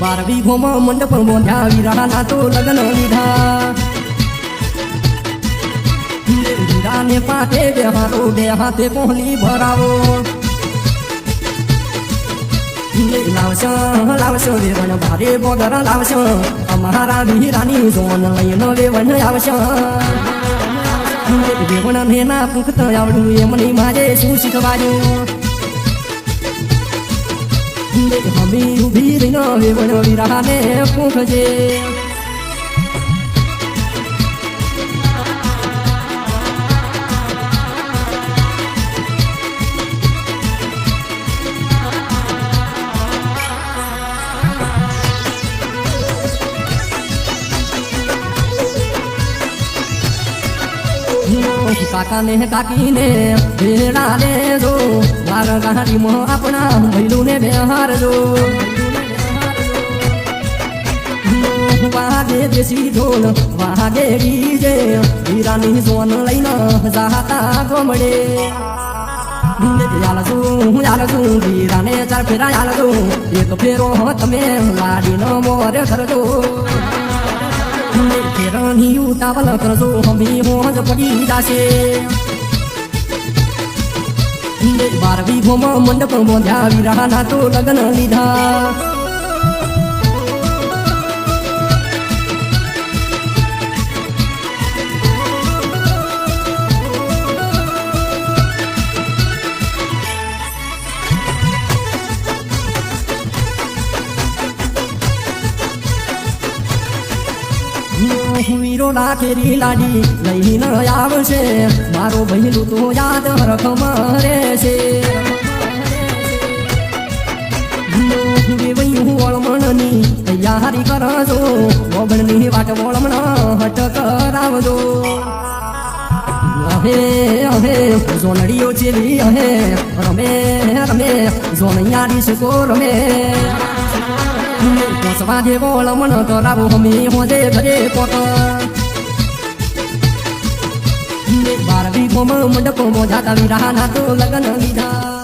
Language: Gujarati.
બાર વીઘોમાં મંડપ બોધ્યા વીરાના તો લગ્ન લીધા. વીરાને પાટે બે હારો બે હાથે કોહલી ભરાવો. લાવશો લાવશો, વેવણ ભારે બોગર લાવશો. અમારા વીરાની જોન લઈને વેવણ આવશો. વેવણ મેના પુખ્ત આવડું એમની મારે શું શીખવાડ્યું? હમી ઊભી વીરાને પૂછજે કાકાને કાકીને ભેળા લેજો વાર ગાડીમાં આપણા ભૈલુને બેહારજો વાગે દેશી ઢોલ, વાગે ડીજે. હીરાની સોન લઈને જાતા ગમડે. ચાર ફેરા એક ફેરો તમે લાડીનો મોર કરજો ફેરાની ઉતાવળ કરજો હમી હોજ પડી જાશે બાર વીઘોમાં મંડપ બોધ્યા વીરાના તો લગ્ન લીધા વીરો નાખેરી લાડી આવશે મારો બહેલું તો યાદ રખમ રહેશે વળમણની તૈયારી કરજો. ઓગણની વાટ વળમણ હટ કરાવજો. અહે અહે જોનડીઓ ચેલી અહે. રમે રમે જોનૈયારી શકો રમે. કોસવા જેવો લમણ કરાવો હમી હોજે ઘરે કોટ બારવી વીઘોમાં મંડપો મોજા તાવી રાના તો લગન લીધા.